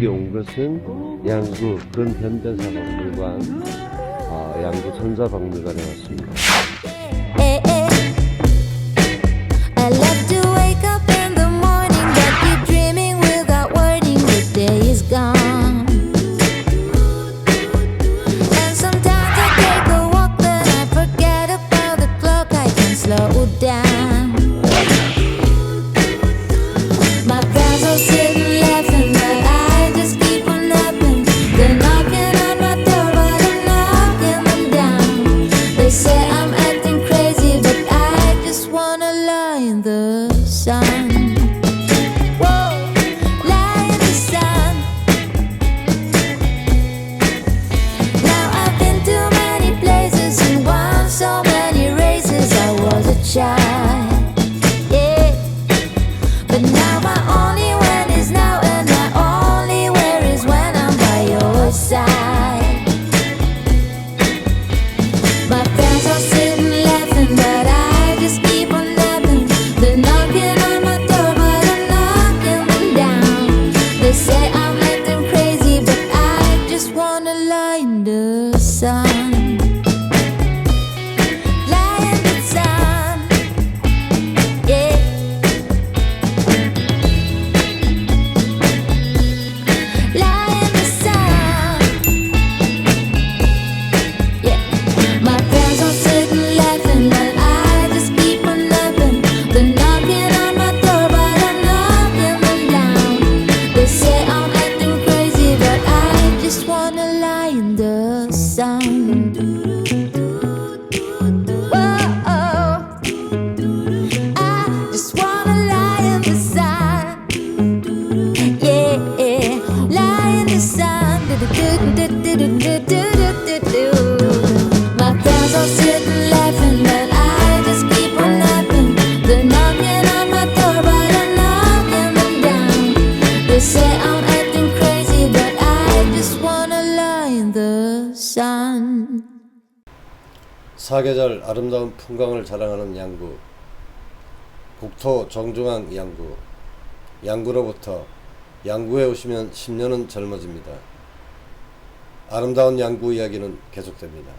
한국에 온 것은 양구 근 현대사 박물관, 어, 양구 천사 박물관에 왔습니다. shine. 사계절 아름다운 풍광을 자랑하는 양구 국토 정중앙 양구 양구로부터 양구에 오시면 10년은 젊어집니다. 아름다운 양구 이야기는 계속됩니다.